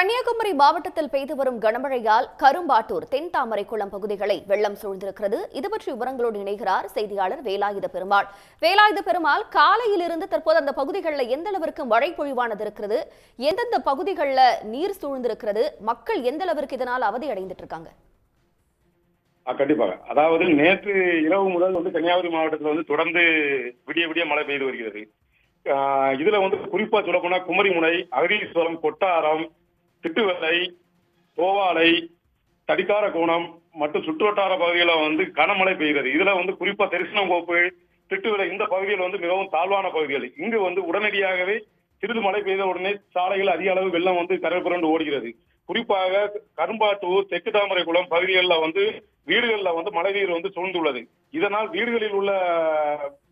கன்னியாகுமரி மாவட்டத்தில் பெய்து வரும் கனமழையால் கரும்பாட்டூர் தென் தாமரைக்குளம் பகுதிகளை வெள்ளம் சூழ்ந்திருக்கிறது. இது பற்றி விவரங்களோடு இணைகிறார் செய்தியாளர் வேலாயுத பெருமாள். வேலாயுத பெருமாள் காலையிலிருந்து தற்போது அந்த பகுதிகளில் எந்த அளவிற்கு மழை பொழிவானது இருக்கிறது? எந்தெந்த பகுதிகளில் நீர் சூழ்ந்திருக்கிறது? மக்கள் எந்த அளவிற்கு இதனால் அவதி அடைந்துட்டு இருக்காங்க? கண்டிப்பாக. அதாவது நேற்று இரவு முதல் வந்து கன்னியாகுமரி மாவட்டத்தில் வந்து தொடர்ந்து விடிய விடிய மழை பெய்து வருகிறது. இதுல வந்து குறிப்பா சொல்லப்போனா குமரிமுனை அகரீஸ்வரம் கொட்டாரம் திட்டுவலை கோவாலை தடிக்கார கோணம் மற்றும் சுற்றுவட்டார பகுதிகளில் வந்து கனமழை பெய்கிறது இதுல வந்து குறிப்பா தரிசனங்கோப்பு திட்டுவிலை இந்த பகுதிகள் வந்து மிகவும் தாழ்வான பகுதிகள். இங்கு வந்து உடனடியாகவே சிறிது மழை பெய்த உடனே சாலைகள் அதிக அளவு வெள்ளம் வந்து கரை புரண்டு ஓடுகிறது. குறிப்பாக கரும்பாட்டூர் தெற்கு தாமரைக்குளம் பகுதிகளில் வந்து வீடுகளில் வந்து மழை நீர் வந்து சூழ்ந்துள்ளது. இதனால் வீடுகளில் உள்ள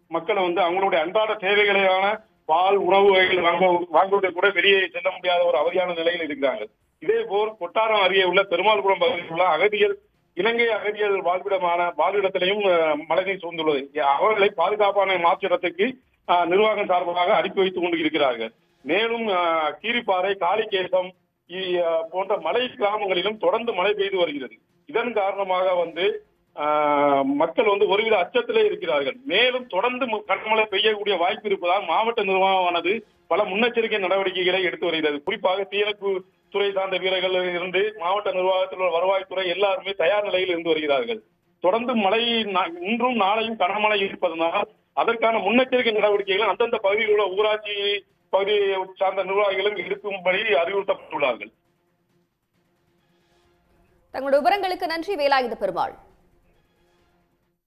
மக்களை வந்து அவங்களுடைய அன்றாட தேவைகளான பால் உணவு வகைகள் வாங்க வாங்குவதை கூட வெளியே செல்ல முடியாத ஒரு அவதியான நிலையில் இருக்கிறாங்க. இதே போல் கொட்டாரம் அருகே உள்ள பெருமாள்புரம் பகுதியில் உள்ள அகதிகள் இலங்கை அகதிகள் வாழ்விடமான வாழ்விடத்திலையும் மழைநீர் சூழ்ந்துள்ளது. அவர்களை பாதுகாப்பான மாற்றிடத்துக்கு நிர்வாகம் சார்பாக அனுப்பி வைத்துக் கொண்டு இருக்கிறார்கள். மேலும் கீரிப்பாறை காளிகேசம் போன்ற மலை கிராமங்களிலும் தொடர்ந்து மழை பெய்து வருகிறது. இதன் காரணமாக வந்து மக்கள் வந்து ஒருவித அச்சத்திலே இருக்கிறார்கள். மேலும் தொடர்ந்து கனமழை பெய்யக்கூடிய வாய்ப்பு இருப்பதால் மாவட்ட நிர்வாகமானது பல முன்னெச்சரிக்கை நடவடிக்கைகளை எடுத்து வருகிறது. குறிப்பாக தீயணைப்பு துறை சார்ந்த வீரர்கள் இருந்து மாவட்ட நிர்வாகத்தில் உள்ள வருவாய்த்துறை எல்லாருமே தயார் நிலையில் இருந்து வருகிறார்கள். தொடர்ந்து மழை இன்றும் நாளையும் கனமழை இருப்பதனால் அதற்கான முன்னெச்சரிக்கை நடவடிக்கைகளை அந்தந்த பகுதியில் உள்ள ஊராட்சி பகுதியை சார்ந்த நிர்வாகிகளும் எடுக்கும்படி அறிவுறுத்தப்பட்டுள்ளார்கள். தங்களுடைய விவரங்களுக்கு நன்றி. வேலாயுத பெருமாள்.